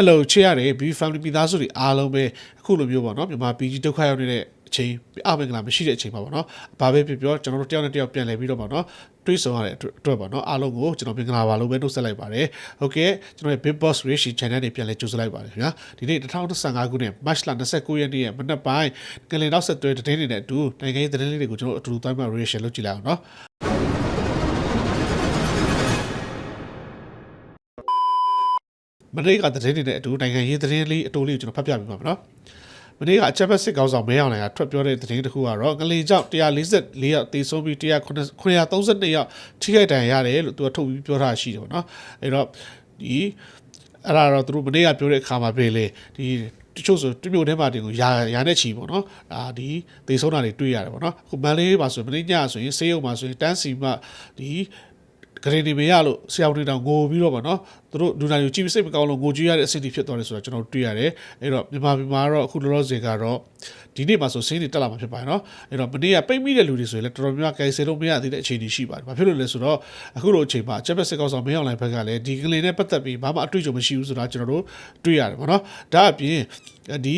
Hello ချစ်ရတယ် B family မိသားစုတွေအားလုံးပဲအခုလိုမျိုးပေါ့နော်မြန်မာပြည်ကြီးဒုက္ခရောက်နေတဲ့အချိန်အမင်္ဂလာမရှိတဲ့အချိန်ပါပေါ့နော်။ဘာပဲဖြစ်ပြောကျွန်တော်တို့တယောက်နဲ့တယောက်ပြန်လည်ပြီးတော့ပေါ့နော်တွေးဆုံရတဲ့အတွက်ပေါ့နော်အားလုံးကိုကျွန်တော်မင်္ဂလာပါလို့ပဲနှုတ်ဆက်လိုက်ပါတယ်။ Okay ကျွန်တော်ရဲ့ Big Boss Rishi Channel တွေပြန်လည်ကြိုဆိုလိုက်ပါတယ်ခင်ဗျာ။ဒီနေ့2025ခုနှစ် March လ29ရက်နေ့ရဲ့မနက်ပိုင်းကလေးနောက်ဆက်တွဲသတင်းတွေနဲ့အတူနိုင်ငံရေးသတင်းလေးတွေကိုကျွန်တော်တို့အတူတူတိုင်းမှာ reaction လုပ်ကြည့်လိုက်အောင်နော်။ မနေ့ကသတင်းတွေနဲ့အတူနိုင်ငံရေးသတင်းလေးအတိုးလေးကိုကျွန်တော်ဖတ်ပြပေးပါမယ်နော်။မနေ့ကအချက်ဘက်စစ်ကောင်းဆောင်မဲအောင်လိုင်ကထွက်ပြောတဲ့သတင်းတစ်ခုကတော့ငလင်ကြောင့်144ယောက်တေဆုံးပြီး132ယောက်ထိခိုက်ဒဏ်ရာရတယ်လို့သူကထုတ်ပြီးပြောထားရှိတယ်ပေါ့နော်။အဲ့တော့ဒီအဲ့ဒါတော့သူတို့မနေ့ကပြောတဲ့အခါမှာပဲလေဒီတချို့ဆိုတမျိုးထဲမှာတင်ကိုရာရာနဲ့ချီပေါ့နော်အာဒီသေဆုံးတာတွေတွေ့ရတယ်ပေါ့နော်အခုမန်လေးပါဆိုမနေ့ညဆိုရင်ဆေးရုံမှာဆိုရင်တန်းစီမှဒီ ဂရေဒီမရလို့ဆရာဝန်တွေတောင်ငိုပြီးတော့ဗောနော်သူတို့လူနာတွေကိုကြည့်ပြီးစိတ်မကောင်းလို့ငိုကြည့်ရတဲ့အဆင့်တွေဖြစ်သွားတယ်ဆိုတာကျွန်တော်တွေ့ရတယ်အဲ့တော့မြန်မာပြည်မှာတော့အခုလောလောဆယ်ကတော့ဒီနေ့မှာဆိုစင်းတွေတက်လာမှာဖြစ်ပါတယ်နော်အဲ့တော့မနေ့ကပိတ်မိတဲ့လူတွေဆိုရင်လည်းတော်တော်များများကယ်ဆယ်လို့မရသေးတဲ့အခြေအနေရှိပါတယ်ဘာဖြစ်လို့လဲဆိုတော့အခုလိုအချိန်မှာအချက်ဘက်စစ်ကောက်ဆောင်မင်းအောင်လိုင်ဘက်ကလည်းဒီကလေးနဲ့ပတ်သက်ပြီးဘာမှအတွေ့အကြုံမရှိဘူးဆိုတာကျွန်တော်တို့တွေ့ရတယ်ဗောနော်ဒါအပြင်ဒီ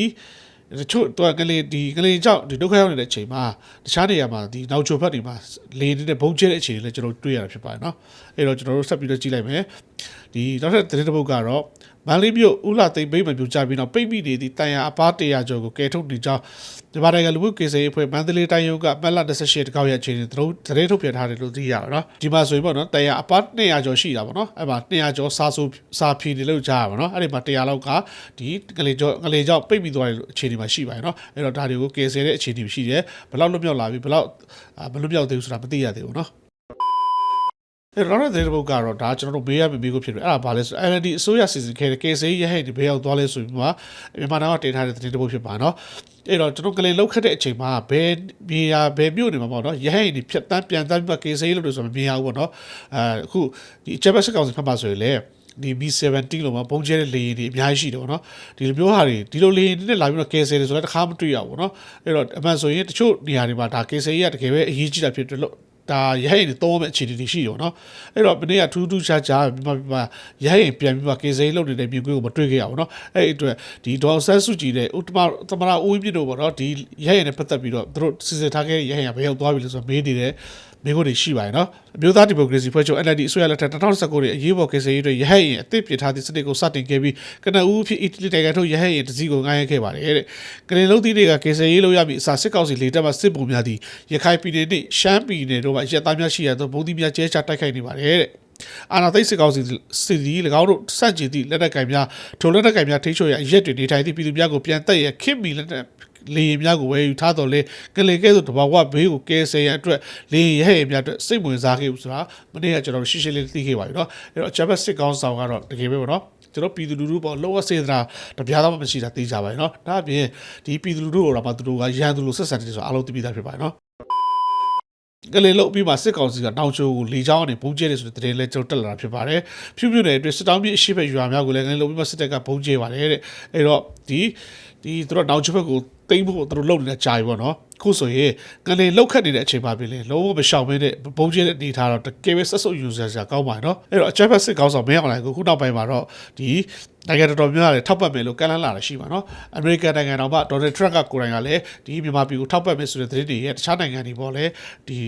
တချို့တော့ကလေးဒီကလေးကြောင့်ဒီဒုက္ခရောက်နေတဲ့အချိန်မှာတခြားနေရာမှာဒီနောက်ချိုဖက်တွေမှာလေနေတဲ့ဘုံကျဲတဲ့အချိန်တွေလည်းကျွန်တော်တွေ့ရတာဖြစ်ပါတယ်เนาะအဲ့တော့ကျွန်တော်တို့ဆက်ပြီးတော့ကြည့်လိုက်မယ်ဒီနောက်ထပ်သတင်းတစ်ပုဒ်ကတော့ မန်လေးမြို့ဦးလာသိမ့်ပိတ်မှပြူကြပြီးတော့ပိတ်မိနေသည့်တန်ရာအပား100ကျော်ကိုကယ်ထုတ်နေကြောင်းဒီပါတိုင်းကလူမှုကေဆေးအဖွဲ့မန္တလေးတိုင်းရုံးကမက်လာ28တကောက်ရဲ့အခြေအနေသူတို့သတင်းထုတ်ပြန်ထားတယ်လို့သိရပါတော့ဒီမှာဆိုရင်ပေါ့နော်တန်ရာအပား200ကျော်ရှိတာပေါ့နော်အဲ့မှာ200ကျော်စာဆိုစာဖြီနေလို့ကြားရပါတော့အဲ့ဒီမှာ100လောက်ကဒီကလေးကျော်ကလေးကျော်ပိတ်မိသွားတယ်လို့အခြေအနေမှာရှိပါတယ်နော်အဲ့တော့ဒါတွေကိုကေဆေးတဲ့အခြေအနေရှိတယ်ဘယ်လောက်လွတ်မြောက်လာပြီဘယ်လောက်ဘယ်လွတ်မြောက်သေးဘူးဆိုတာမသိရသေးဘူးနော် အဲ့တော့တဲ့တဲ့ဘုတ်ကတော့ဒါကျွန်တော်တို့မေးရမေးကိုဖြစ်တယ်အဲ့ဒါဘာလဲဆို NLD အစိုးရစီစဉ်ခဲ့တဲ့ KSA ရဟဲ့ဒီဘေးရောက်သွားလဲဆိုပြီးမှမြန်မာနိုင်ငံကတင်ထားတဲ့တဲ့ဘုတ်ဖြစ်ပါနော်အဲ့တော့ကျွန်တော်ကလေးလောက်ခတ်တဲ့အချိန်မှာဘယ်မြေယာဘယ်မြို့နေမှာပေါ့နော်ရဟဲ့ဒီဖြတ်တန်းပြန်တန်းပြီး KSA လို့လို့ဆိုမမြင်ရဘူးပေါ့နော်အဲအခုဒီချက်ဘက်စကောင်စဖတ်ပါဆိုရင်လေဒီ B17 လို့မှာပုံကျဲတဲ့လေယာဉ်တွေအများကြီးရှိတယ်ပေါ့နော်ဒီလိုမျိုးဟာတွေဒီလိုလေယာဉ်တွေနဲ့လာပြီးတော့ကယ်ဆယ်တယ်ဆိုတော့တခါမတွေ့ရဘူးပေါ့နော်အဲ့တော့အမှန်ဆိုရင်တချို့နေရာတွေမှာဒါကယ်ဆယ်ရေးကတကယ်ပဲအရေးကြီးတာဖြစ်တယ်လို့ ဒါရဟိတ်တွေသုံးမဲ့အခြေအနေတွေရှိရောနော်အဲ့တော့မနေ့ကထူးထူးခြားခြားမြန်မာပြည်ရဟိတ်ပြန်ပြီးမှကေစိန်လုပ်နေတဲ့ပြည်ကွေးကိုမတွေ့ခဲ့ရဘူးနော်အဲ့အတွက်ဒီဒေါ်ဆန်းစုကြည်တဲ့ဥတ္တမသမရဦးပြည့်တို့ပေါ့နော်ဒီရဟိတ်နဲ့ပတ်သက်ပြီးတော့သူတို့စီစဉ်ထားခဲ့တဲ့ရဟိတ်ကဘယ်ရောက်သွားပြီလဲဆိုတော့မေးနေတယ် မိဖို့တွေရှိပါတယ်နော်အမျိုးသားဒီမိုကရေစီဖွဲ့ချုပ် NLD အစိုးရလက်ထက်2019ခုနှစ်အရေးပေါ်ကိစ္စရေးတွေရဟတ်ရင်အသစ်ပြထားသည့်စနစ်ကိုစတင်ခဲ့ပြီးကနဦးဖြစ်အီတလီနိုင်ငံထုတ်ရဟတ်ရင်တစည်းကိုငှားရမ်းခဲ့ပါတယ်တဲ့ကရင်လုံးသီးတွေကကိစ္စရေးလို့ရပြီးအစာစစ်ကောက်စီလေတက်မှစစ်ပုံများသည့်ရခိုင်ပြည်နယ်နှင့်ရှမ်းပြည်နယ်တို့မှာရက်သားများရှိရသောဘုံသီးများကျဲချတိုက်ခိုက်နေပါတယ်တဲ့အာနာသိစစ်ကောက်စီစစ်ဒီ၎င်းတို့စန့်ကျင်သည့်လက်နက်ကင်များထိုလက်နက်ကင်များထိချုံရအရက်တွေနေထိုင်သည့်ပြည်သူများကိုပြန်တက်ရခင်မီလက်နက် လေရင်များကိုဝယ်ယူထားတော်လဲကလေးကဲဆိုတဘာဝဘေးကိုကဲဆယ်ရန်အတွက်လေရင်ရဲ့များအတွက်စိတ်ဝင်စားခဲ့ဘူးဆိုတာမနေ့ကကျွန်တော်ရှင်းရှင်းလေးသိခဲ့ပါပြီเนาะအဲ့တော့ဂျပန်စစ်ကောင်းဆောင်ကတော့တကယ်ပဲပေါ့နော်ကျွန်တော်ပြည်သူလူထုပေါ့လောကစေတနာတပြားတော့မရှိတာသိကြပါရဲ့เนาะဒါအပြင်ဒီပြည်သူလူထုကိုတော့မှသူတို့ကရန်သူလိုဆက်ဆံတယ်ဆိုအားလုံးသိပြီးသားဖြစ်ပါရဲ့เนาะကလေးလုတ်ပြီးမှစစ်ကောင်စီကတောင်ချိုကိုလေချောင်းကနေဘုံကျဲတယ်ဆိုတဲ့တရင်လဲကျွန်တော်တက်လာတာဖြစ်ပါတယ်ဖြူဖြူနယ်အတွက်စစ်တောင်းပြအရှိဘက်ရွာများကိုလည်းကလေးလုတ်ပြီးမှစစ်တပ်ကဘုံကျဲပါတယ်တဲ့အဲ့တော့ဒီဒီသူတို့တောင်ချိုဘက်ကို တိမ့်ဖို့သူတို့လုပ်နေတာကြာပြီပေါ့နော်ခုဆိုရင်ကလေးလောက်ခတ်နေတဲ့အချိန်ပါပြီလေလုံးဝမရှောင်မင်းတဲ့ဘုံကျဲတဲ့အနေထားတော့တကယ်ပဲဆက်ဆုပ်ယူဆရာကောင်းပါနော်အဲ့တော့အချက်ဖက်စစ်ကောင်းဆောင်မင်းအောင်လိုင်ကိုခုနောက်ပိုင်းမှာတော့ဒီနိုင်ငံတော်တော်များများလည်းထောက်ပတ်မယ်လို့ကမ်းလှမ်းလာတာရှိပါနော်အမေရိကန်နိုင်ငံတော်ကဒေါ်နယ်ထရန့်ကကိုယ်တိုင်ကလည်းဒီမြန်မာပြည်ကိုထောက်ပတ်မယ်ဆိုတဲ့သတင်းတွေရဲ့တခြားနိုင်ငံတွေပေါ်လည်းဒီ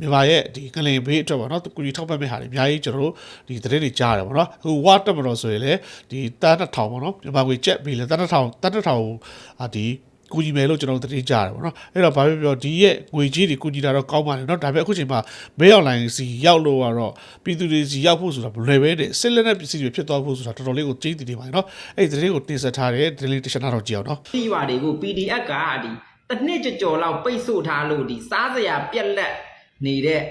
မြန်မာရဲ့ဒီကလင်ဘေးအတွက်ပေါ့နော်သူကူကြီးထောက်ပတ်မဲ့ဟာတွေအများကြီးကျွန်တော်တို့ဒီသတင်းတွေကြားရတယ်ပေါ့နော်အခုဝါတက်မတော်ဆိုရင်လေဒီတန်းတစ်ထောင်ပေါ့နော်မြန်မာငွေကျက်ပြီးလေတန်းတစ်ထောင်တန်းတစ်ထောင်အာဒီ ကူညီမယ်လို့ကျွန်တော်တတိကြတယ်ပေါ့နော်အဲ့တော့ဘာဖြစ်ပြောဒီရဲ့ငွေကြီးတွေကူညီတာတော့ကောင်းပါတယ်နော်ဒါပေမဲ့အခုချိန်မှာဘေးအွန်လိုင်းစီရောက်လို့ကတော့ပြည်သူတွေစီရောက်ဖို့ဆိုတာဘလွယ်ပဲတဲ့စစ်လက်နက်ပစ္စည်းတွေဖြစ်သွားဖို့ဆိုတာတော်တော်လေးကိုကြိတ်တည်နေပါတယ်နော်အဲ့ဒီတတိကိုတင်ဆက်ထားတယ် delegation တော့ကြည့်အောင်နော်ပြီးပါတွေကို PDF ကဒီတစ်နှစ်ကြကြော်လောက်ပိတ်ဆို့ထားလို့ဒီစားစရာပြက်လက်နေတဲ့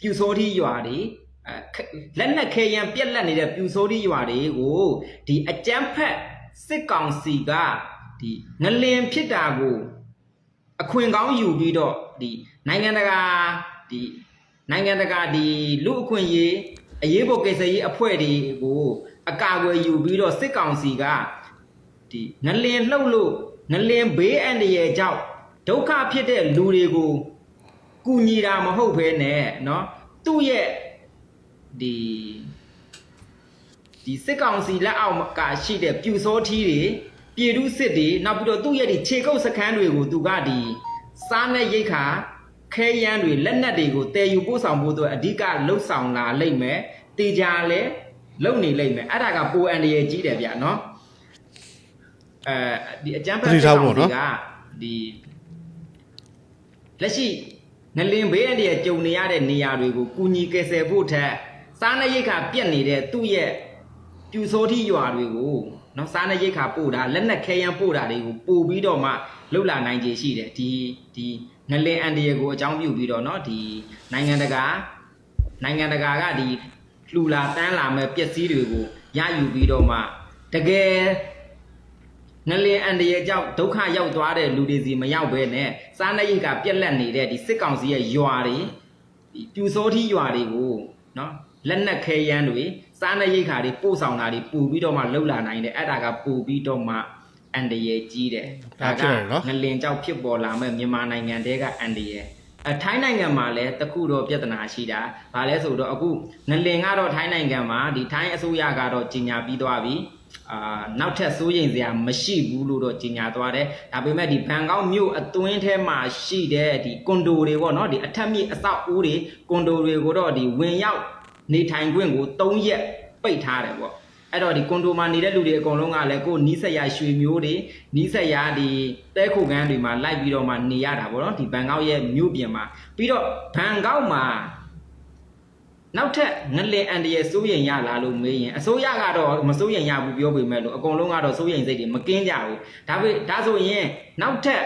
ပြူစိုးထီးရွာတွေလက်နက်ခဲယံပြက်လက်နေတဲ့ပြူစိုးထီးရွာတွေကိုဒီအကြမ်းဖက်စစ်ကောင်စီက ဒီငလင်ဖြစ်တာကိုအခွင့်ကောင်းယူပြီးတော့ဒီနိုင်ငံတကာဒီနိုင်ငံတကာဒီလူအခွင့်ရေးအရေးပေါ်ကိစ္စရေးအဖွဲ့တွေကိုအကာအကွယ်ယူပြီးတော့စစ်ကောင်စီက ဒီငလင်လှုပ်လို့ငလင်ဘေးအန္တရာယ်ကြောင့်ဒုက္ခဖြစ်တဲ့လူတွေကိုကူညီတာမဟုတ်ဘဲနဲ့เนาะသူ့ရဲ့ဒီ ဒီစစ်ကောင်စီလက်အောက်ကရှိတဲ့ပြူစောထီးတွေ ပြည်သူစစ်တွေနောက်ပြီးတော့သူ့ရဲ့ဒီခြေကုပ်စခန်းတွေကိုသူကဒီစားနဲ့ရိတ်ခါခဲရန်တွေလက်နက်တွေကိုတည်ယူပို့ဆောင်ဖို့အတွက်အဓိကလှုပ်ဆောင်လာလိမ့်မယ်တေချာလဲလုံနေလိမ့်မယ်အဲ့ဒါကပိုအန်တရယ်ကြီးတယ်ဗျာနော်အဲဒီအကြမ်းဖက်စစ်ကောင်စီကဒီလက်ရှိငလင်ဘေးအန္တရာယ်ကြုံနေရတဲ့နေရာတွေကိုကူညီကယ်ဆယ်ဖို့ထက်စားနပ်ရိက္ခာပြက်နေတဲ့သူ့ရဲ့ပြူစောတိရွာတွေကို နော်စားနပ်ရိက္ခာပို့တာလက်နက်ခဲယမ်းပို့တာတွေကိုပို့ပြီးတော့မှလှုပ်လာနိုင်ခြေရှိတယ်ဒီဒီငလင်အန္တရာယ်ကိုအကြောင်းပြုပြီးတော့နော်ဒီနိုင်ငံတကာနိုင်ငံတကာကဒီလှူလာတန်းလာမဲ့ပစ္စည်းတွေကိုရယူပြီးတော့မှတကယ်ငလင်အန်တရဲ့ကြောင့်ဒုက္ခရောက်သွားတဲ့လူတွေစီမရောက်ဘဲနဲ့စားနပ်ရိက္ခာပြက်လက်နေတဲ့ဒီစစ်ကောင်စီရဲ့ရွာတွေဒီပြူစောထီးရွာတွေကိုနော်လက်နက်ခဲယမ်းတွေ စားနပ်ရိက္ခာတွေပို့ဆောင်တာတွေပူပြီးတော့မှလှုပ်လာနိုင်တယ်အဲ့ဒါကပူပြီးတော့မှအန်တရဲ့ကြီးတယ်ဒါဖြစ်တယ်နော်ငလင်ကြောင့်ဖြစ်ပေါ်လာမဲ့မြန်မာနိုင်ငံတဲကအန်တရဲ့အထိုင်းနိုင်ငံမှာလည်းတခုတော့ပြဿနာရှိတာ။ဘာလဲဆိုတော့အခုငလင်ကတော့ထိုင်းနိုင်ငံမှာဒီထိုင်းအစိုးရကတော့ကြီးညာပြီးသွားပြီ။အာနောက်ထပ်စိုးရိမ်စရာမရှိဘူးလို့တော့ကြီးညာသွားတယ်။ဒါပေမဲ့ဒီဘန်ကောက်မြို့အတွင်းထဲမှာရှိတဲ့ဒီကွန်ဒိုတွေပေါ့နော်ဒီအထက်မြင့်အဆောက်အဦတွေကွန်ဒိုတွေကိုတော့ဒီဝင်ရောက် နေထိုင်ခွင့်ကို၃ရက်ပိတ်ထားတယ်ပေါ့။အဲ့တော့ဒီကွန်ဒိုမှာနေတဲ့လူတွေအကုန်လုံးကလည်းကိုယ်နီးစက်ရရွှေမျိုးတွေနီးစက်ရဒီတဲခုကန်းတွေမှာလိုက်ပြီးတော့မှနေရတာပေါ့နော်ဒီဘန်ကောက်ရဲ့မြို့ပြင်မှာပြီးတော့ဘန်ကောက်မှာနောက်ထပ်ငလင်အန်တရဲ့စိုးရင်ရလာလို့မေးရင်အစိုးရကတော့မစိုးရင်ရဘူးပြောပေမဲ့လို့အကုန်လုံးကတော့စိုးရင်စိတ်တွေမကင်းကြဘူးဒါပေဒါဆိုရင်နောက်ထပ်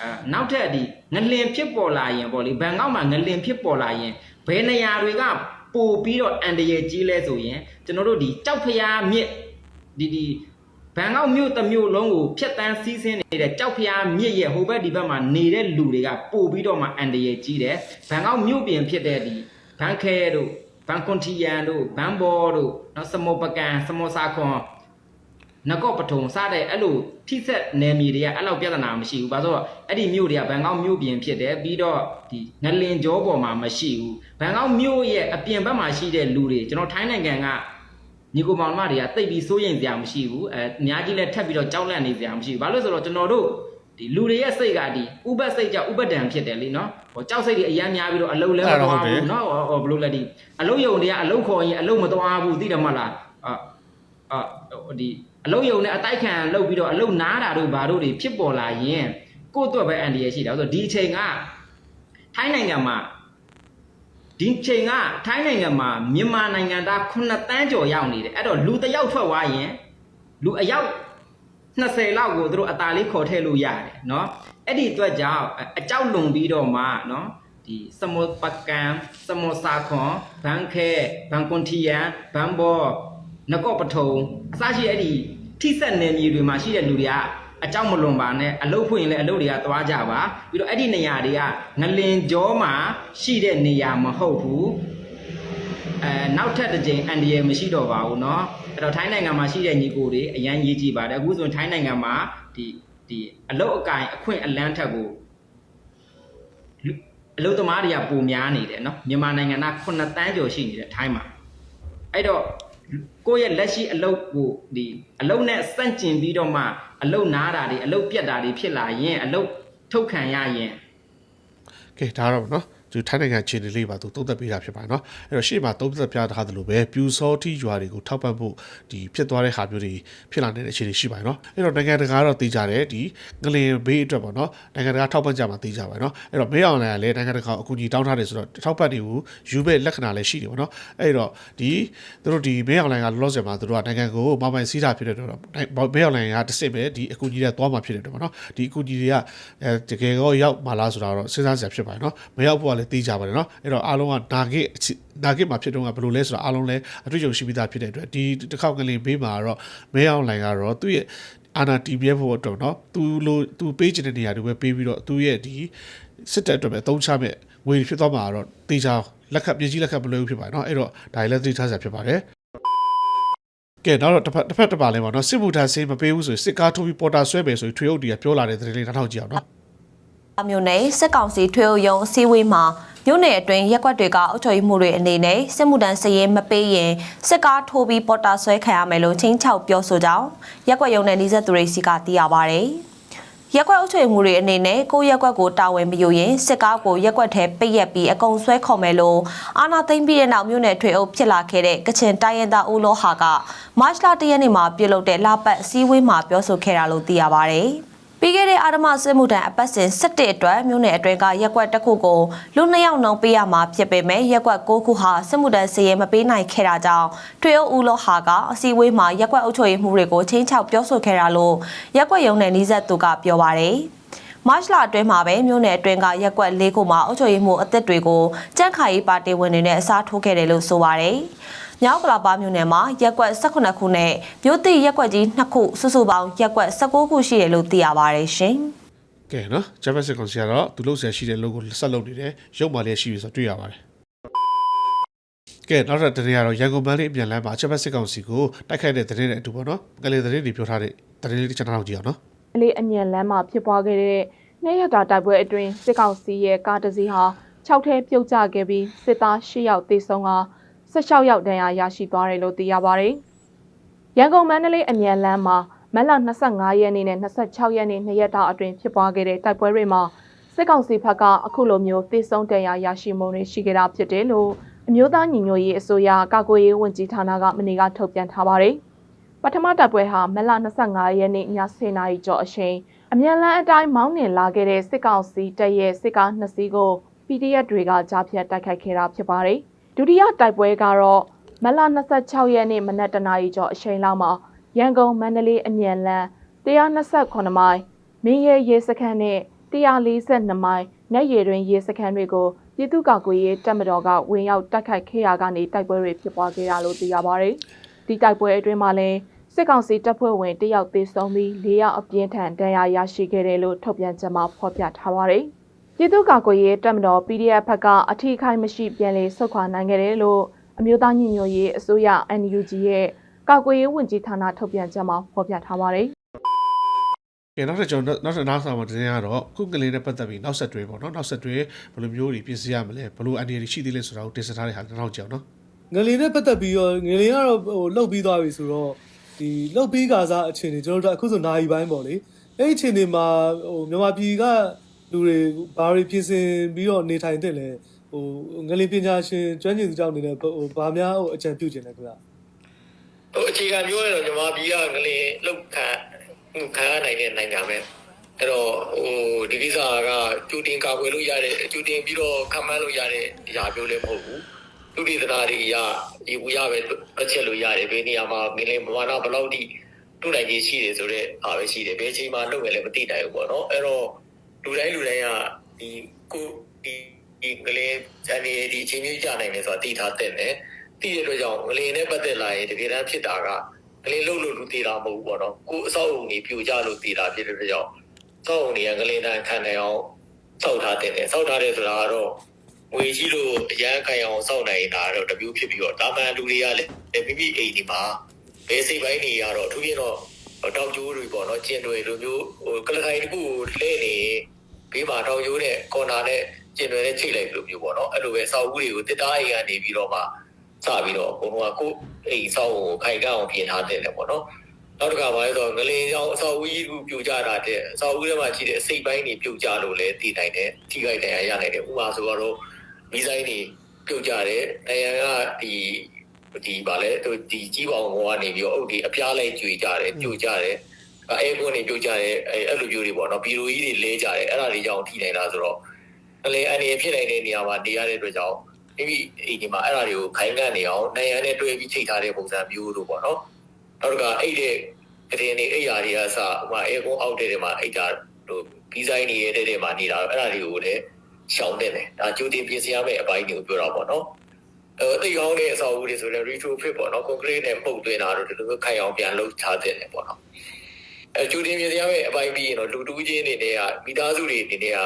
အဲနောက်ထပ်ဒီငလင်ဖြစ်ပေါ်လာရင်ပေါ့လေဘန်ကောက်မှာငလင်ဖြစ်ပေါ်လာရင်ဘယ်နေရာတွေက ပို့ပြီးတော့အန်တရဲ့ကြီးလဲဆိုရင်ကျွန်တော်တို့ဒီကြောက်ဖျားမြစ်ဒီဒီဘန်ကောက်မြို့တစ်မြို့လုံးကိုဖျက်တမ်းစီးဆင်းနေတဲ့ကြောက်ဖျားမြစ်ရဲ့ဟိုဘက်ဒီဘက်မှာနေတဲ့လူတွေကပို့ပြီးတော့မှအန်တရဲ့ကြီးတယ်ဘန်ကောက်မြို့ပြင်ဖြစ်တဲ့ဒီဘန်ခဲတို့ဘန်ကွန်တီယန်တို့ဘန်ဘောတို့နောက်စမောပကန်စမောစာခွန် နကော့ပထုံစတဲ့အဲ့လိုထိဆက်နယ်မြေတွေကအဲ့လောက်ပြဿနာမရှိဘူး။ဘာလို့လဲဆိုတော့အဲ့ဒီမြို့တွေကဘန်ကောက်မြို့ပြင်ဖြစ်တယ်ပြီးတော့ဒီငလင်ကြောပေါ်မှာမရှိဘူး။ဘန်ကောက်မြို့ရဲ့အပြင်ဘက်မှာရှိတဲ့လူတွေကျွန်တော်ထိုင်းနိုင်ငံကညီကိုမောင်မတွေကတိတ်ပြီးစိုးရိမ်စရာမရှိဘူး။အဲအများကြီးလည်းထပ်ပြီးတော့ကြောက်လန့်နေစရာမရှိဘူး။ဘာလို့လဲဆိုတော့ကျွန်တော်တို့ဒီလူတွေရဲ့စိတ်ကဒီဥပတ်စိတ်ကြောင့်ဥပတ်ဒံဖြစ်တယ်လीနော်။ဟိုကြောက်စိတ်တွေအများများပြီးတော့အလုံးလဲမသွားဘူးနော်။ဟောဘယ်လိုလဲဒီအလုံးယုံတွေကအလုံးခေါ်ရင်အလုံးမသွားဘူးသိတယ်မဟုတ်လား။အာအာဟိုဒီ အလုတ်ယုံနဲ့အတိုက်ခံလုပ်ပြီးတော့အလုတ်နားတာတို့ဘာတို့တွေဖြစ်ပေါ်လာရင်ကိုယ့်အတွက်ပဲအန်ဒီရရှိတာဆိုတော့ဒီအချိန်ကထိုင်းနိုင်ငံမှာဒီအချိန်ကထိုင်းနိုင်ငံမှာမြန်မာနိုင်ငံသား9တန်းကျော်ရောက်နေတယ်အဲ့တော့လူတစ်ယောက်ထွက်သွားရင်လူအယောက်20လောက်ကိုသူတို့အตาလေးခေါ်ထည့်လို့ရတယ်เนาะအဲ့ဒီအတွက်ကြောင့်အကြောက်လွန်ပြီးတော့မှเนาะဒီစမောပကံစမောစာခွန်ဘန်ခဲဘန်ကွန်တီယန်ဘန်ဘော နကော့ပထုံအစရှိအဲ့ဒီထိဆက်နယ်မြေတွေမှာရှိတဲ့လူတွေကအကြောက်မလွန်ပါနဲ့အလုတ်ဖွင့်ရင်လည်းအလုတ်တွေကသွားကြပါပြီးတော့အဲ့ဒီနေရာတွေကငလင်ကြောမှာရှိတဲ့နေရာမဟုတ်ဘူးအဲနောက်ထပ်တစ်ကြိမ်အန်ဒီယေမရှိတော့ပါဘူးเนาะအဲ့တော့ထိုင်းနိုင်ငံမှာရှိတဲ့ညီကိုတွေအရန်ရေးကြည့်ပါတယ်အခုဆိုရင်ထိုင်းနိုင်ငံမှာဒီဒီအလုတ်အကင်အခွင့်အလန်းထက်ကိုလူအလုတ်သမားတွေကပုံများနေတယ်เนาะမြန်မာနိုင်ငံက9တန်းကျော်ရှိနေတယ်ထိုင်းမှာ အဲ့တော့ ကိုယ့်ရဲ့လက်ရှိအလုပ်ကိုဒီအလုပ်နဲ့စန့်ကျင်ပြီးတော့မှအလုပ်နားတာတွေအလုပ်ပြတ်တာတွေဖြစ်လာရင်အလုပ်ထုတ်ခံရရင်ကဲဒါတော့ဗောနော် သူထိုင်းနိုင်ငံခြေနေလေးပါသူသုံးသက်ပေးတာဖြစ်ပါတယ်เนาะအဲ့တော့ရှေ့မှာသုံးသက်ပြထားသလိုပဲပြူစောတိရွာတွေကိုထောက်ပံ့ဖို့ဒီဖြစ်သွားတဲ့ဟာမျိုးတွေဖြစ်လာနေတဲ့အခြေအနေရှိပါတယ်เนาะအဲ့တော့နိုင်ငံတကာကတော့သိကြတယ်ဒီငလင်ဘေးအတွက်ပေါ့เนาะနိုင်ငံတကာထောက်ပံ့ကြမှာသိကြပါတယ်เนาะအဲ့တော့မေးအောင်လည်းလည်းနိုင်ငံတကာအကူအညီတောင်းထားတယ်ဆိုတော့ထောက်ပံ့တွေကိုယူပဲလက္ခဏာလည်းရှိတယ်ပေါ့เนาะအဲ့တော့ဒီသူတို့ဒီမေးအောင်လည်းကလောလောဆယ်မှာသူတို့ကနိုင်ငံကိုမပိုင်စီးတာဖြစ်တဲ့တော့မေးအောင်လည်းကတစ်စစ်ပဲဒီအကူအညီတွေသွားမှာဖြစ်တယ်တော့ပေါ့เนาะဒီအကူအညီတွေကအဲတကယ်တော့ရောက်မှာလားဆိုတာတော့စဉ်းစားစရာဖြစ်ပါတယ်เนาะမရောက်ဖို့က လည်းသိကြပါတယ်เนาะအဲ့တော့အားလုံးကနာဂစ်နာဂစ်မှာဖြစ်တော့ကဘယ်လိုလဲဆိုတော့အားလုံးလည်းအတွေ့အကြုံရှိပြီးသားဖြစ်တဲ့အတွက်ဒီတစ်ခေါက်ကလေးဘေးမှာတော့မဲအောင်လိုင်ကတော့သူ့ရဲ့အာနာတီပြဲဖို့အတွက်เนาะသူလိုသူပေးချင်တဲ့နေရာတွေပဲပေးပြီးတော့သူ့ရဲ့ဒီစစ်တပ်အတွက်ပဲသုံးချမဲ့ဝေဖြစ်သွားမှာတော့တေချာလက်ခတ်ပြည်ကြီးလက်ခတ်မလွယ်ဘူးဖြစ်ပါတယ်เนาะအဲ့တော့ဒါလည်းသိထားစရာဖြစ်ပါတယ်ကဲနောက်တော့တစ်ဖက်တစ်ဖက်တစ်ပါလဲပါเนาะစစ်မှုထမ်းစေးမပေးဘူးဆိုရင်စစ်ကားထိုးပြီးပေါ်တာဆွဲမယ်ဆိုရင်ထွေအုပ်တီကပြောလာတဲ့သတင်းလေးနောက်ထောက်ကြည့်အောင်เนาะ အမျိုးနယ်စစ်ကောင်စီထွေအုပ်ရုံးအစည်းအဝေးမှာမြို့နယ်အတွင်းရက်ကွက်တွေကအုပ်ချုပ်ရေးမှုတွေအနေနဲ့စစ်မှုထမ်းစရေးမပေးရင်စစ်ကားထိုးပြီးပေါ်တာဆွဲခံရမယ်လို့ချင်းချောက်ပြောဆိုကြောင်းရက်ကွက်ရုံနဲ့နှိစက်သူတွေစီကသိရပါဗျ။ရက်ကွက်အုပ်ချုပ်ရေးမှုတွေအနေနဲ့ကိုယ့်ရက်ကွက်ကိုတာဝန်မယူရင်စစ်ကားကိုရက်ကွက်ထဲပိတ်ရက်ပြီးအကုံဆွဲခေါ်မယ်လို့အာနာသိမ့်ပြီးတဲ့နောက်မြို့နယ်ထွေအုပ်ဖြစ်လာခဲ့တဲ့ကချင်တိုင်းရင်းသားဦးလောဟာကမတ်လ၁ရက်နေ့မှာပြုလုပ်တဲ့လာပတ်အစည်းအဝေးမှာပြောဆိုခဲ့တာလို့သိရပါဗျ။ ပြီးခဲ့တဲ့အာရမစစ်မှုထမ်းအပတ်စဉ်17အတွက်မြို့နယ်အတွင်းကရက်ကွက်တစ်ခုကိုလူနှစ်ယောက်နှုံပေးရမှာဖြစ်ပေမဲ့ရက်ကွက်6ခုဟာစစ်မှုထမ်းစည်ရဲမပေးနိုင်ခဲ့တာကြောင့်ထွေအုပ်ဦးလောဟာကအစည်းအဝေးမှာရက်ကွက်အုပ်ချုပ်ရေးမှုတွေကိုချင်းချောက်ပြောဆိုခဲ့တာလို့ရက်ကွက်ရုံနယ်နီးစပ်သူကပြောပါတယ်။မတ်လအတွင်းမှာပဲမြို့နယ်အတွင်းကရက်ကွက်၄ခုမှာအုပ်ချုပ်ရေးမှုအသစ်တွေကိုကြန့်ခိုင်ရေးပါတီဝင်တွေနဲ့အစားထိုးခဲ့တယ်လို့ဆိုပါတယ်။ မြောက်ကလာပါမြို့နယ်မှာရက်ကွက်18ခုနဲ့မြို့တိရက်ကွက်ကြီး2ခုစုစုပေါင်းရက်ကွက်19ခုရှိတယ်လို့သိရပါတယ်ရှင်။ကဲနော်ဂျပန်စစ်ကောင်စီကတော့သူလုပ်ဆရာရှိတဲ့ logo ဆက်လုပ်နေတယ်ရုပ်မာလေးရှိပြီဆိုတော့တွေ့ရပါတယ်ကဲနောက်ထပ်တနေ့ကတော့ရန်ကုန်မန်းလေးအပြန်လမ်းမှာဂျပန်စစ်ကောင်စီကိုတိုက်ခိုက်တဲ့တရင်နဲ့အတူပေါ့နော်ကလေးတရင်တွေပြောထားတဲ့တရင်လေးတစ်ချက်နောက်ကြည့်အောင်နော်အလေးအညံလမ်းမှာဖြစ်ပွားခဲ့တဲ့နေ့ရက်တာတိုက်ပွဲအတွင်းစစ်ကောင်စီရဲ့ကားတစ်စီးဟာ6ထဲပြုတ်ကျခဲ့ပြီးစစ်သား10ယောက်သေဆုံးက 16ယောက်ဒဏ်ရာရရှိသွားတယ်လို့သိရပါတယ်။ရန်ကုန်မန္တလေးအမြန်လမ်းမှာမတ်လ25ရက်နေ့နဲ့26ရက်နေ့နှစ်ရက်တာအတွင်းဖြစ်ပွားခဲ့တဲ့တိုက်ပွဲတွေမှာစစ်ကောင်စီဘက်ကအခုလိုမျိုးသေဆုံးဒဏ်ရာရရှိမှုတွေရှိခဲ့တာဖြစ်တယ်လို့အမျိုးသားညီညွတ်ရေးအစိုးရကာကွယ်ရေးဝန်ကြီးဌာနကမနေ့ကထုတ်ပြန်ထားပါတယ်။ပထမတပ်ပွဲဟာမက်လ25ရက်နေ့ည10:00နာရီကျော်အချိန်အမြန်လန်းအတိုင်းမောင်းနှင်လာခဲ့တဲ့စစ်ကောင်စီတပ်ရဲ့စစ်ကားနှစ်စီးကို PDF တွေကကြားဖြတ်တိုက်ခိုက်ခဲ့တာဖြစ်ပါတယ်။ ဒုတိယတိုက်ပွဲကတော့မက်လ26ရက်နေ့မနက်တနာရီကျော်အချိန်လောက်မှာရန်ကုန်မန္တလေးအမြန်လန်း128မိုင်မင်းရဲရေစခန်းနဲ့142မိုင်နဲ့ရေတွင်ရေစခန်းတွေကိုပြည်သူ့ကာကွယ်ရေးတပ်မတော်ကဝင်ရောက်တိုက်ခိုက်ခဲ့ရကနေတိုက်ပွဲတွေဖြစ်ပွားခဲ့တာလို့သိရပါတယ်။ဒီတိုက်ပွဲအတွင်းမှာလည်းစစ်ကောင်စီတပ်ဖွဲ့ဝင်တယောက်သေဆုံးပြီး၄ယောက်အပြင်းထန်ဒဏ်ရာရရှိခဲ့တယ်လို့ထုတ်ပြန်ချက်မှာဖော်ပြထားပါတယ်။ ပြည်သူ့ကာကွယ်ရေးတပ်မတော် PDF ဘက်ကအထီးခိုင်းမရှိပြန်လည်ဆုတ်ခွာနိုင်ခဲ့တယ်လို့အမျိုးသားညီညွတ်ရေးအစိုးရ NUG ရဲ့ကာကွယ်ရေးဝန်ကြီးဌာနထုတ်ပြန်ချက်မှာဖော်ပြထားပါတယ်။ကဲနောက်ထပ်ကျွန်တော်နောက်ထပ်နောက်ဆောင်မှာတရင်ကတော့ခုကလေးနဲ့ပတ်သက်ပြီးနောက်ဆက်တွဲပေါ့နော်နောက်ဆက်တွဲဘယ်လိုမျိုးတွေပြင်ဆင်ရမလဲဘယ်လိုအန်ဒီရီရှိသေးလဲဆိုတာကိုတင်ဆက်ထားတဲ့ဟာနောက်ကြည့်အောင်နော်ငလင်နဲ့ပတ်သက်ပြီးတော့ငလင်ကတော့ဟိုလှုပ်ပြီးသွားပြီဆိုတော့ဒီလှုပ်ပြီးကစားအခြေအနေကျွန်တော်တို့အခုဆိုနာရီပိုင်းပေါ့လေအဲ့ဒီအခြေအနေမှာဟိုမြန်မာပြည်က လူတွေဘာတွေပြင်ဆင်ပြီးတော့နေထိုင်တဲ့လဲဟိုငလင်ပညာရှင်ကျွမ်းကျင်သူကြောင့်အနေနဲ့ဟိုဘာများဟိုအကြံပြုခြင်းလဲခင်ဗျာဟိုအခြေခံပြောရတော့မြန်မာပြည်ကငလင်လောက်ခံဟိုခံရနိုင်တဲ့နိုင်ငံပဲအဲ့တော့ဟိုဒီကိစ္စကကျူတင်ကာကွယ်လို့ရတဲ့ကျူတင်ပြီးတော့ခံမှန်းလို့ရတဲ့အရာမျိုးလည်းမဟုတ်ဘူးသူဒီသနာတွေရဒီဝရပဲတစ်ချက်လို့ရတယ်ဘယ်နေရာမှာငလင်ဘဝနာဘယ်လောက်ထိတူနိုင်ကြီးရှိတယ်ဆိုတော့အားပဲရှိတယ်ဘယ်အချိန်မှာလုပ်ရလဲမသိနိုင်ဘူးပေါ့နော်အဲ့တော့ လူတိုင်းလူတိုင်းကဒီကိုဒီဒီငလင်ဇန်နေဒီအချိန်မျိုးကြာနိုင်တယ်ဆိုတာသိထားတဲ့တယ်တည်ရတဲ့ကြောင့်ငလင်နဲ့ပတ်သက်လာရင်တကယ်တမ်းဖြစ်တာကငလင်လုံးလို့လူသေးတာမဟုတ်ဘူးပေါ့နော်ကိုအဆောက်အုံကြီးပြိုကျလို့သေးတာဖြစ်တဲ့ကြောင့်စောက်အုံကြီးကငလင်တန်းခံနိုင်အောင်စောက်ထားတဲ့တယ်စောက်ထားတယ်ဆိုတာကတော့ငွေကြီးလို့အရန်ခံရအောင်စောက်နိုင်တာတော့တမျိုးဖြစ်ပြီးတော့ဒါမှန်လူတွေကလည်းမိမိအိမ်ဒီမှာဘယ်စိတ်ပိုင်းတွေကတော့အထူးဖြင့်တော့ တောက်ကျိုးတွေပေါ့နော်ကျင်တွေလိုမျိုးဟိုကလခိုင်တစ်ခုကိုလဲနေဘေးမှာတောက်ကျိုးနဲ့ကော်နာနဲ့ကျင်တွေနဲ့ချိတ်လိုက်လို့မျိုးပေါ့နော်အဲ့လိုပဲစောက်ဦးတွေကိုတစ်သားအိမ်ကနေပြီးတော့မှစပြီးတော့ဘုံကကိုယ်အိမ်ဆောက်ကိုခိုင်ကအောင်ပြင်ထားတဲ့တယ်ပေါ့နော်နောက်တစ်ခါဘာလဲဆိုတော့ငလင်ကြောင်အဆောက်အဦကြီးကိုပြိုကျတာတဲ့အဆောက်အဦထဲမှာရှိတဲ့အစိတ်ပိုင်းတွေပြိုကျလို့လည်းတည်နိုင်တယ်ထိခိုက်တယ်ရနိုင်တယ်ဥပမာဆိုတော့မီးဆိုင်တွေပြိုကျတယ်နိုင်ငံကဒီ ဒီဗာလဲဒီကြီးပေါင်ကောင်ကနေပြီးတော့အုတ်ဒီအပြားလိုက်ကျွေကြတယ်ပြိုကျတယ်အဲကွန်းတွေပြိုကျတယ်အဲအဲ့လိုမျိုးတွေပေါ့နော်ဘီလိုကြီးတွေလဲကြတယ်အဲ့ဒါတွေကြောင့်ထိနိုင်တာဆိုတော့ငလင်အနေဖြစ်နိုင်တဲ့နေရာမှာနေရတဲ့အတွက်ကြောင့်မိမိအိမ်ဒီမှာအဲ့ဒါတွေကိုခိုင်းကန့်နေအောင်နိုင်ရန်နဲ့တွဲပြီးချိန်ထားတဲ့ပုံစံမျိုးတို့ပေါ့နော်နောက်တစ်ခါအဲ့တဲ့ကတင်နေအိယာတွေကစဥမာအေကွန်အောက်တဲ့တွေမှာအိတ်တာတို့ဘီဇိုင်းနေတဲ့တဲ့တွေမှာနေတာတော့အဲ့ဒါတွေကိုလည်းရှောင်တဲ့တယ်ဒါကြိုတင်ပြင်ဆင်ရမယ့်အပိုင်းတွေကိုပြောတာပေါ့နော် အဲတိတ်ကောင်းတဲ့အဆောက်အဦတွေဆိုရင် retrofit ပေါ့နော် concrete နဲ့ပုတ်သွင်းတာတို့ဒီလိုမျိုးခိုင်အောင်ပြန်လုပ်ထားတဲ့တယ်ပေါ့နော်အဲကြိုတင်ပြင်ဆင်ရမယ့်အပိုင်းပြီးရင်တော့လူတူးချင်းတွေနဲ့ကမိသားစုတွေအနေနဲ့က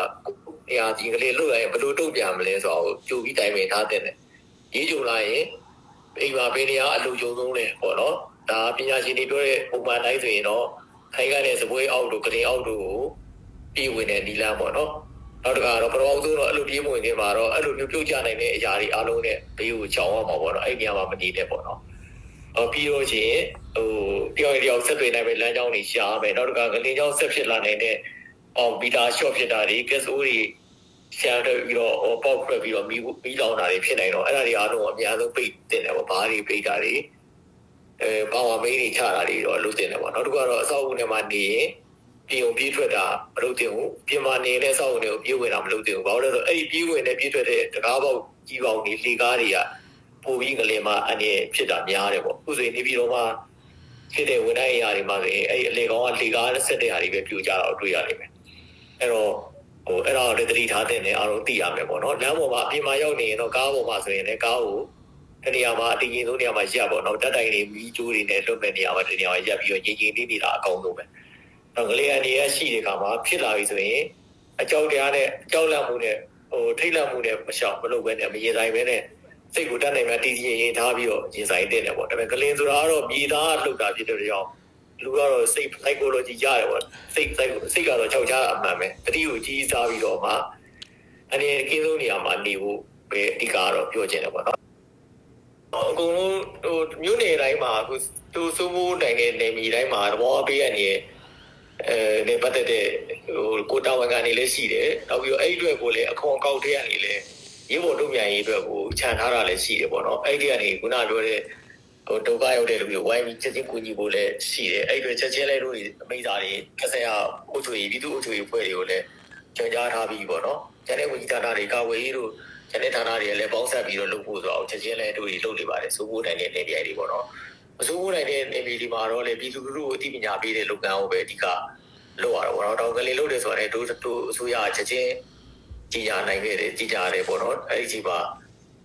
နေရာဒီကလေးလွတ်လိုက်ရင်ဘယ်လိုတုံ့ပြန်မလဲဆိုတော့ကြိုပြီးတိုင်ပင်ထားတဲ့တယ်ရေးကြုံလာရင်အိမ်မှာဘယ်နေရာအလိုကြုံဆုံးလဲပေါ့နော်ဒါပညာရှင်တွေပြောတဲ့ပုံမှန်တိုင်းဆိုရင်တော့ခိုင်ကတဲ့စပွဲအောက်တို့ကလေးအောက်တို့ကိုပြည်ဝင်တဲ့နီလန်းပေါ့နော် နောက်တစ်ခါတော့ပထမဆုံးတော့အဲ့လိုပြေးမဝင်နေမှာတော့အဲ့လိုမျိုးပြုတ်ကြနိုင်တဲ့အရာတွေအားလုံးနဲ့ဘေးကိုချောင်းအောင်ပါပေါ့နော်အဲ့ဒီနေရာမှာမနေနဲ့ပေါ့နော်အော်ပြီးတော့ချင်းဟိုတယောက်တစ်ယောက်ဆက်သွယ်နိုင်မဲ့လမ်းကြောင်းတွေရှားမယ်နောက်တစ်ခါကလင်းကြောင်းဆက်ဖြစ်လာနိုင်တဲ့အောင်ဘီတာရှော့ဖြစ်တာတွေ gas အိုးတွေရှားတော့ပြီးတော့ဟိုပေါက်ခွက်ပြီးတော့မီးမီးလောင်တာတွေဖြစ်နိုင်တော့အဲ့ဒါတွေအားလုံးအများဆုံးပိတ်တင်တယ်ပေါ့ဘားတွေပိတ်တာတွေအဲဘာဝမေးတွေချတာတွေတော့လုပ်တင်တယ်ပေါ့နောက်တစ်ခါတော့အဆောက်အဦထဲမှာနေရင် ပြေုံပြေးထွက်တာမလုပ်သင့်ဘူးပြင်မာနေတဲ့စောက်ဝင်တွေကိုပြေးဝင်တာမလုပ်သင့်ဘူးဘာလို့လဲဆိုတော့အဲ့ဒီပြေးဝင်နဲ့ပြေးထွက်တဲ့တကားပေါက်ကြီးပေါက်တွေလေကားတွေကပိုပြီးကလေးမှအနေဖြစ်တာများတယ်ပေါ့အခုဆိုရင်နေပြည်တော်မှာဖြစ်တဲ့ဝန်ထမ်းအရာတွေမှာဆိုရင်အဲ့ဒီအလေကောင်ကလေကားနဲ့ဆက်တဲ့ဟာတွေပဲပြိုကြတာကိုတွေ့ရလိမ့်မယ်အဲ့တော့ဟိုအဲ့ဒါကိုလည်းသတိထားတဲ့နေအားလုံးသိရမယ်ပေါ့နော်လမ်းပေါ်မှာအပြင်မှာရောက်နေရင်တော့ကားပေါ်မှာဆိုရင်လည်းကားကိုတနေရာမှာအတင်းကြီးဆုံးနေရာမှာရပ်ပေါ့နော်တက်တိုင်တွေမီးကျိုးတွေနဲ့လွတ်မဲ့နေရာမှာတနေရာမှာရပ်ပြီးတော့ငြိမ်ငြိမ်လေးနေတာအကောင်းဆုံးပဲ တော့ကလေးအနေရရှိတဲ့အခါမှာဖြစ်လာပြီဆိုရင်အကြောက်တရားနဲ့အကြောက်လန့်မှုနဲ့ဟိုထိတ်လန့်မှုနဲ့မရှောင်မလုပ်ဘဲနဲ့မရင်ဆိုင်ဘဲနဲ့စိတ်ကိုတတ်နိုင်မှတည်ကြည်ရင်ထားပြီးတော့ရင်ဆိုင်တဲ့တယ်ပေါ့ဒါပေမဲ့ကလင်းဆိုတာကတော့မြေသားလှုပ်တာဖြစ်တဲ့ကြောင့်လူကတော့စိတ် psychology ရတယ်ပေါ့စိတ်စိတ်စိတ်ကတော့ခြောက်ချတာအမှန်ပဲတတိကိုကြီးစားပြီးတော့မှအနေနဲ့ကင်းဆုံးနေရာမှာနေဖို့ပဲအဓိကကတော့ပြောချင်တယ်ပေါ့နော်အကုန်လုံးဟိုမြို့နယ်တိုင်းမှာအခုသူစိုးမိုးနိုင်တဲ့နေမြေတိုင်းမှာသဘောအပေးရနေ အဲနေပတ်သက်တဲ့ဟိုကိုတာဝန်ကနေလည်းရှိတယ်နောက်ပြီးတော့အဲ့ဒီအတွက်ကိုလည်းအခွန်အကောက်ထဲကနေလည်းရေပေါ်တို့မြန်ရေးအတွက်ကိုခြံထားတာလည်းရှိတယ်ပေါ့နော်အဲ့ဒီကနေခုနပြောတဲ့ဟိုဒုက္ခရောက်တဲ့လူတွေဝိုင်းပြီးချက်ချင်းကူညီဖို့လည်းရှိတယ်အဲ့ဒီအတွက်ချက်ချင်းလည်းတို့အမိသားတွေကဆက်ရအုပ်ချုပ်ရေးပြည်သူ့အုပ်ချုပ်ရေးဖွဲ့တွေကိုလည်းကြော်ကြားထားပြီးပေါ့နော်ကျန်တဲ့ဝန်ကြီးဌာနတွေကာဝေးရေးတို့ကျန်တဲ့ဌာနတွေလည်းပေါင်းဆက်ပြီးတော့လုပ်ဖို့ဆိုတော့ချက်ချင်းလည်းတို့တွေလုပ်နေပါတယ်စိုးဖို့နိုင်တဲ့နေပြည်တော်တွေပေါ့နော် မစိုးဘူးနိုင်တဲ့နေပြည်ဒီမှာတော့လေပြည်သူလူထုကိုအသိပညာပေးတဲ့လုပ်ငန်းကိုပဲအဓိကလုပ်ရတော့ဘောတော့တောင်ကလေးလုပ်တယ်ဆိုတော့တို့တို့အစိုးရချက်ချင်းကြီးညာနိုင်ခဲ့တယ်ကြီးညာရတယ်ပေါ့နော်အဲ့ဒီကြီးပါ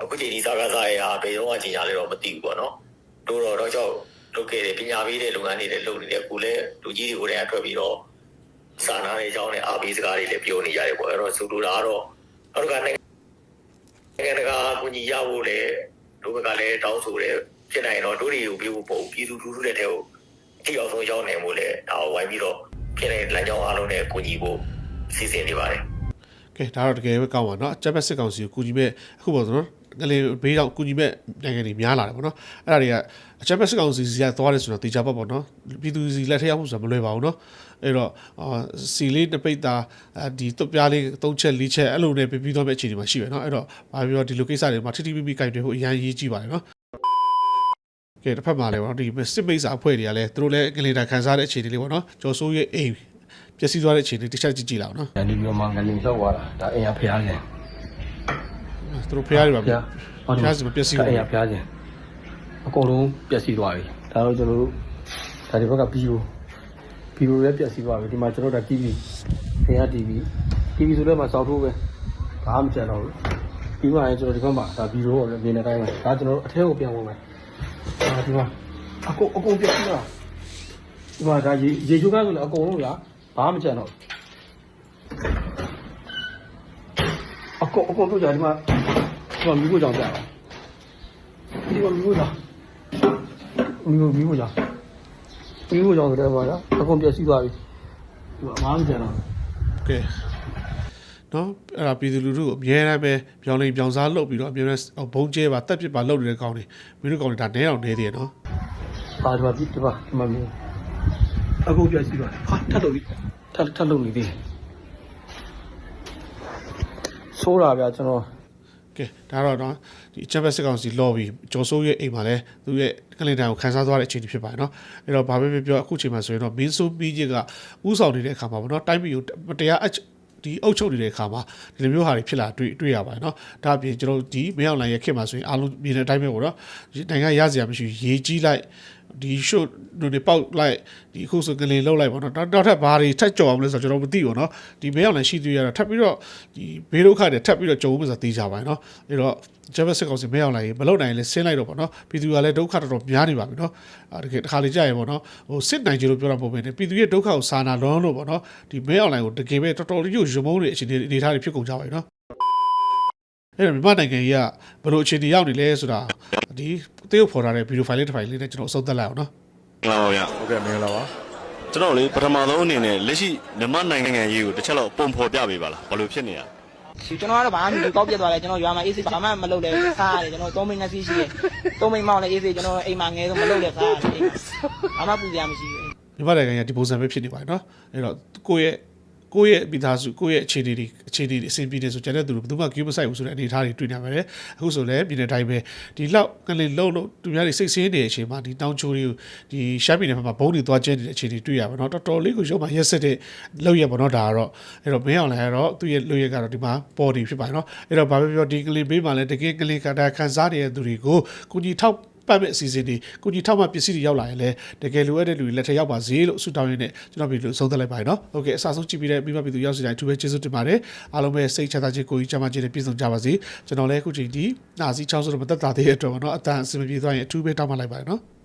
အခုချိန်ဒီစားကားစားရဘယ်တော့မှကြီးညာလဲတော့မသိဘူးပေါ့နော်တို့တော့တော့ကြောက်လုပ်ခဲ့တယ်ပညာပေးတဲ့လုပ်ငန်းတွေလည်းလုပ်နေတယ်အခုလည်းလူကြီးတွေကိုလည်းအထွက်ပြီးတော့စာနာတဲ့အကြောင်းနဲ့အားပေးစကားတွေလည်းပြောနေကြတယ်ပေါ့အဲ့တော့ဆိုလိုတာကတော့နောက်ကနိုင်ငံနိုင်ငံတကာအကူအညီရဖို့လည်းတို့ဘက်ကလည်းတောင်းဆိုတယ် ဖြစ်နိုင်တော့တို့တွေကိုပြေဖို့ပုံပြည်သူလူထုတဲ့တဲ့ကိုအထီအောင်ဆုံးရောက်နိုင်မှုလေဒါကိုဝိုင်းပြီးတော့ဖြစ်နေတဲ့လမ်းကြောင်းအားလုံးနဲ့ကူညီဖို့စီစဉ်နေပါတယ် ကဲဒါတော့တကယ်ပဲကောင်းပါเนาะချက်ဘက်စစ်ကောင်စီကိုကူညီမဲ့အခုပေါ့ဆိုနော်ကလေးဘေးတော့ကူညီမဲ့နိုင်ငံတွေများလာတယ်ပေါ့နော်အဲ့ဒါတွေကအချက်ဘက်စစ်ကောင်စီစီကသွားတယ်ဆိုတော့တေချာပေါ့ပေါ့နော်ပြည်သူစီလက်ထက်ရောက်မှုဆိုတာမလွယ်ပါဘူးเนาะအဲ့တော့အာစီလေးတစ်ပိတ်သားဒီတုတ်ပြားလေးသုံးချက်လေးချက်အဲ့လိုနဲ့ပြီးပြီးတော့မဲ့အခြေအနေမှာရှိပဲเนาะအဲ့တော့ဘာပြောဒီလိုကိစ္စတွေမှာထိထိမိမိကြိုက်တယ်ဖို့အရင်ရေးကြည့်ပါတယ်เนาะ ကဲတစ်ဖက်မှာလည်းပေါ့နော်ဒီစစ်ပိတ်စာအဖွဲ့တွေကလည်းသူတို့လည်းကလေးတိုင်းခံစားတဲ့အခြေအနေလေးပေါ့နော်ကျော်စိုးရဲ့အိမ်ပျက်စီးသွားတဲ့အခြေအနေတစ်ချက်ကြည့်ကြည့်လောက်နော်။ဒီလိုမှငလင်လောက်သွားတာဒါအိမ်ရဖျားခြင်းသူတို့ဖျားတွေပါဖျားဖျားစီမပျက်စီးဒါဘူးအိမ်ရဖျားခြင်းအကုန်လုံးပျက်စီးသွားပြီ။ဒါတော့ကျွန်တော်တို့ဒါဒီဘက်ကပြီးကိုပြီးကိုလည်းပျက်စီးသွားပြီဒီမှာကျွန်တော်တို့ TV ဖျား TV TV ဆိုတော့မှစောက်ထိုးပဲဘာမှမကြံတော့ဘူးပြီးမှလည်းကျွန်တော်ဒီဘက်မှာဒါဗီဒီယိုကိုလည်းမြင်နေတိုင်းပဲဒါကျွန်တော်တို့အထဲကိုပြန်ဝင်မယ် ဒါဒီမှာအကုန်အကုန်ပျက်စီးသွားဒီမှာဒါရေရေချိုးကားဆိုလည်းအကုန်လုံးလားဘာမှမကြံတော့အကုန်အကုန်ပြုတ်ကြဒီမှာဒီမှာမိဖို့ကြောင်ပြတာဒီမှာမိဖို့ကြောင်မိဖို့မိဖို့ကြောင်မိဖို့ကြောင်ဆိုတဲ့ဘာလဲအကုန်ပျက်စီးသွားပြီဒီမှာဘာမှမကြံတော့ကဲ နော်အဲ့ဒါပြည်သူလူထုကိုအများအားပဲပြောင်းလိန်ပြောင်းစားလုပ်ပြီးတော့အများနဲ့ဘုံကျဲပါတက်ပစ်ပါလုပ်နေတဲ့ကောင်တွေမင်းတို့ကောင်တွေဒါနဲအောင်နေသေးရနော်ပါဒီမှာဒီဒီမှာဒီမှာမြင်အကုန်ပြည့်စီသွားတယ်ဟာထပ်လို့ပြီထပ်ထပ်လို့နေသေးတယ်ဆိုးတာဗျာကျွန်တော်ကဲဒါတော့နော်ဒီအချက်ဘက်စစ်ကောင်စီလော်ပြီးကျော်စိုးရဲ့အိမ်မှာလဲသူရဲ့ကလင်တန်ကိုခန်းစားသွားတဲ့အခြေအနေဖြစ်ပါတယ်နော်အဲ့တော့ဘာပဲပြောပြောအခုချိန်မှာဆိုရင်တော့မင်းဆိုးပြီးကြီးကဥဆောင်နေတဲ့အခါမှာပေါ့နော်တိုင်းပြည်ကိုတရားအ ဒီအုပ်ချုပ်နေတဲ့အခါမှာဒီလိုမျိုးဟာတွေဖြစ်လာတွေ့တွေ့ရပါတယ်နော်ဒါအပြင်ကျွန်တော်ဒီမရောက်နိုင်ရခင်မှာဆိုရင်အားလုံးမြင်တဲ့အတိုင်းပဲပေါ့နော်နိုင်ငံရစရာမရှိရေးကြီးလိုက် ဒီ short တွေပေါက်လိုက်ဒီအခုဆိုကလေးလောက်လိုက်ပေါ့နော်နောက်နောက်ထပ်ဘာတွေထပ်ကြော်အောင်လဲဆိုတော့ကျွန်တော်မသိဘူးเนาะဒီမရောက်နိုင်ရှိသေးရတော့ထပ်ပြီးတော့ဒီဘေးဒုက္ခတွေထပ်ပြီးတော့ကြုံမှုဆိုတာသိကြပါမယ်เนาะအဲ့တော့ဂျပက်စစ်ကောင်စီမရောက်နိုင်ရင်မလောက်နိုင်ရင်လည်းဆင်းလိုက်တော့ပေါ့နော်ပြည်သူကလည်းဒုက္ခတော်တော်များနေပါပြီเนาะအဲတကယ်တစ်ခါလေကြာရင်ပေါ့နော်ဟိုစစ်နိုင်ကြလို့ပြောတာပုံပဲねပြည်သူရဲ့ဒုက္ခကိုစာနာလွန်လို့ပေါ့နော်ဒီမဲအွန်လိုင်းကိုတကယ်ပဲတော်တော်လေးရုပ်ရုံမုန်းတဲ့အခြေအနေအနေအထားတွေဖြစ်ကုန်ကြပါပြီเนาะအဲ့တော့မြန်မာနိုင်ငံကြီးကဘယ်လိုအခြေအနေရောက်နေလဲဆိုတာဒီ အသေးကိုဖော်ထားတဲ့ဗီဒီယိုဖိုင်လေးတစ်ဖိုင်လေးနဲ့ကျွန်တော်အဆုံးသက်လိုက်အောင်နော်မင်္ဂလာပါဗျာဟုတ်ကဲ့မင်္ဂလာပါကျွန်တော်လေပထမဆုံးအနေနဲ့လက်ရှိမြန်မာနိုင်ငံရေးကိုတစ်ချက်တော့ပုံဖော်ပြပေးပါလားဘာလို့ဖြစ်နေရလဲကျွန်တော်ကတော့ဘာမှမကောက်ပြတ်သွားလဲကျွန်တော်ရွာမှာအေးဆေးဘာမှမလုပ်လဲစားရတယ်ကျွန်တော်သုံးမိနစ်စီးရှိတယ်သုံးမိမောင်းလဲအေးဆေးကျွန်တော်အိမ်မှာငဲဆိုမလုပ်လဲစားရတယ်ဘာမှပူစရာမရှိဘူးမြန်မာနိုင်ငံကဒီပုံစံပဲဖြစ်နေပါတယ်နော်အဲ့တော့ကိုယ့်ရဲ့ ကိုယ့်ရဲ့မိသားစုကိုယ့်ရဲ့အခြေအနေတွေအခြေအနေတွေအဆင်ပြေနေဆိုကျန်တဲ့သူတို့ဘယ်သူမှကြိုးမဆိုင်ဘူးဆိုတဲ့အနေအထားတွေတွေ့နေပါတယ်အခုဆိုလည်းပြည်နယ်တိုင်းပဲဒီလောက်ကလေးလုံးလုံးသူများတွေစိတ်ဆင်းနေတဲ့အချိန်မှာဒီတောင်ချိုတွေကိုဒီရှမ်းပြည်နယ်ဘက်မှာဘုံတွေသွားကျင်းနေတဲ့အခြေအနေတွေ့ရပါတော့တော်တော်လေးကိုရုံမှရက်စစ်တဲ့လောက်ရပါတော့ဒါကတော့အဲ့တော့မင်းအောင်လည်းကတော့သူ့ရဲ့လူရကတော့ဒီမှာပေါ်ဒီဖြစ်ပါတယ်နော်အဲ့တော့ဘာပဲပြောဒီကလေးဘေးမှာလည်းတကယ်ကလေးကတာခန်းစားနေတဲ့သူတွေကိုကုညီထောက် ပတ်မဲ့အစီအစဉ်တွေကုညီထောက်မှပစ္စည်းတွေရောက်လာရင်လည်းတကယ်လိုအပ်တဲ့လူတွေလက်ထက်ရောက်ပါစေလို့ဆုတောင်းရင်းနဲ့ကျွန်တော်ပြည်လို့ဆုံးသက်လိုက်ပါတယ်နော်။ Okay အစားဆုံးကြည့်ပြီးတဲ့မိဘပြည်သူရောက်စီတိုင်းအထူးပဲကျေးဇူးတင်ပါတယ်။အားလုံးပဲစိတ်ချမ်းသာခြင်းကိုယ်ကြီးချမ်းသာခြင်းနဲ့ပြည့်စုံကြပါစေ။ကျွန်တော်လည်းအခုချိန်ဒီနာစီချောင်းဆိုတော့မသက်သာသေးတဲ့အတွက်ပေါ့နော်အတန်အစင်မပြေသွားရင်အထူးပဲတောင်းပန်လိုက်ပါတယ်နော်။